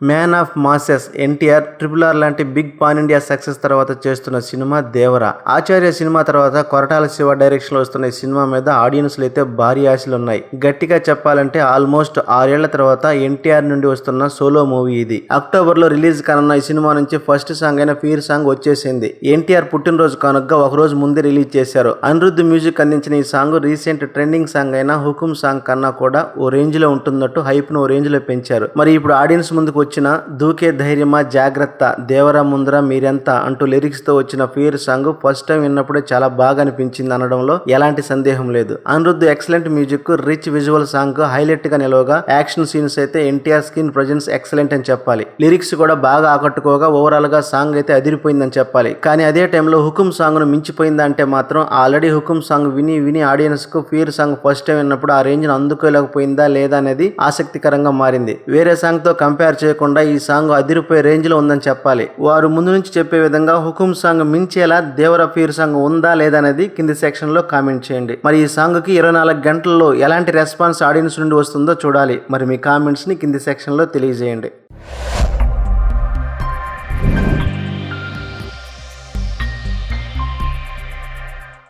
Man of masses NTR triple R లాంటి big pan India success తర్వాత చేస్తున్న cinema దేవర. ఆచార్య cinema తర్వాత కొరటాల శివ డైరెక్షన్లో వస్తున్న ఈ సినిమా మీద ఆడియన్స్లు అయితే భారీ ఆశలు ఉన్నాయి గట్టిగా చెప్పాలంటే ఆల్మోస్ట్ ఆరేళ్ళ తర్వాత ఎన్టీఆర్ నుండి వస్తున్న సోలో మూవీ ఇది. అక్టోబర్లో రిలీజ్ కానున్న ఈ సినిమా నుంచి ఫస్ట్ సాంగ్ అయిన ఫీర్ సాంగ్ వచ్చేసింది. ఎన్టీఆర్ పుట్టినరోజు కానుక ఒక రోజు ముందే రిలీజ్ చేశారు. అనిరుద్ధ్ మ్యూజిక్ అందించిన ఈ సాంగ్ రీసెంట్ ట్రెండింగ్ సాంగ్ అయిన హుకుమ్ సాంగ్ కన్నా కూడా ఓ రేంజ్లో ఉంటున్నట్టు హైప్ను ఓ రేంజ్లో పెంచారు. మరి ఇప్పుడు ఆడియన్స్ ముందుకు వచ్చిన దూకే ధైర్యమా జాగ్రత్త. దేవరా ముందర మీరెంత? అంటూ లిరిక్స్తో వచ్చిన ఫియర్ సాంగ్ ఫస్ట్ టైం విన్నప్పుడే చాలా బాగా అనిపించింది అనడంలో ఎలాంటి సందేహం లేదు. Anirudh excellent music rich visual song హైలైట్గా నిలవగా యాక్షన్ సీన్స్ అయితే ఎన్టీఆర్ స్క్రీన్ ప్రజెన్స్ ఎక్సలెంట్ అని చెప్పాలి. లిరిక్స్ కూడా బాగా ఆకట్టుకోగా ఓవరాల్గా సాంగ్ అయితే అదిరిపోయిందని చెప్పాలి. కానీ అదే టైంలో హుకుమ్ సాంగ్ను మించిపోయిందా అంటే మాత్రం ఆల్రెడీ హుకుమ్ సాంగ్ విని విని ఆడియన్స్కు ఫీర్ సాంగ్ ఫస్ట్ టైం విన్నప్పుడు ఆ రేంజ్ను అందుకోలేకపోయిందా లేదా అనేది ఆసక్తికరంగా మారింది. వేరే సాంగ్తో కంపేర్ చేయకుండా ఈ సాంగ్ అదిరిపోయే రేంజ్లో ఉందని చెప్పాలి. వారు ముందు నుంచి చెప్పే విధంగా హుకుమ్ సాంగ్ మించేలా దేవర ఫీర్ సాంగ్ ఉందా లేదా అనేది కింది సెక్షన్లో కామెంట్ చేయండి. మరి ఈ సాంగ్కి ఇరవై నాలుగు గంటల్లో ఎలాంటి రెస్పాన్స్ ఆడియన్స్ నుండి వస్తుందో చూడాలి. మరి మీ కామెంట్స్ని కింది సెక్షన్లో తెలియజేయండి.